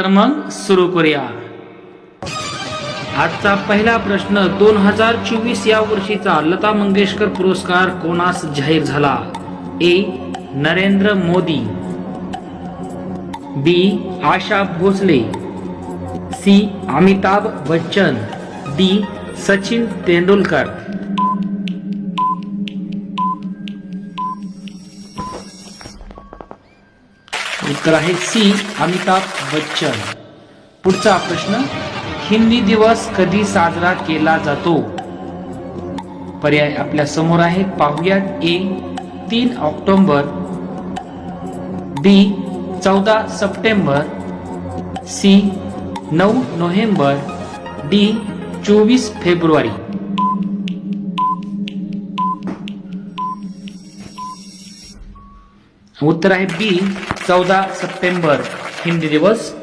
तर मग सुरू करूया. आजचा पहिला प्रश्न दोन हजार चोवीस या वर्षीचा लता मंगेशकर पुरस्कार कोणास जाहीर झाला? A Narendra Modi. B Asha Bhosle. C Amitabh Bachchan. D Sachin Tendulkar. उत्तर आहे सी अमिताभ बच्चन. पुढचा प्रश्न हिंदी दिवस कधी साजरा केला जातो? पर्याय आपल्यासमोर आहे पाहुयात ए तीन ऑक्टोंबर बी चौदा सप्टेंबर सी नऊ नोव्हेंबर डी चोवीस फेब्रुवारी. उत्तर आहे बी चौदा सप्टेंबर हिंदी दिवस.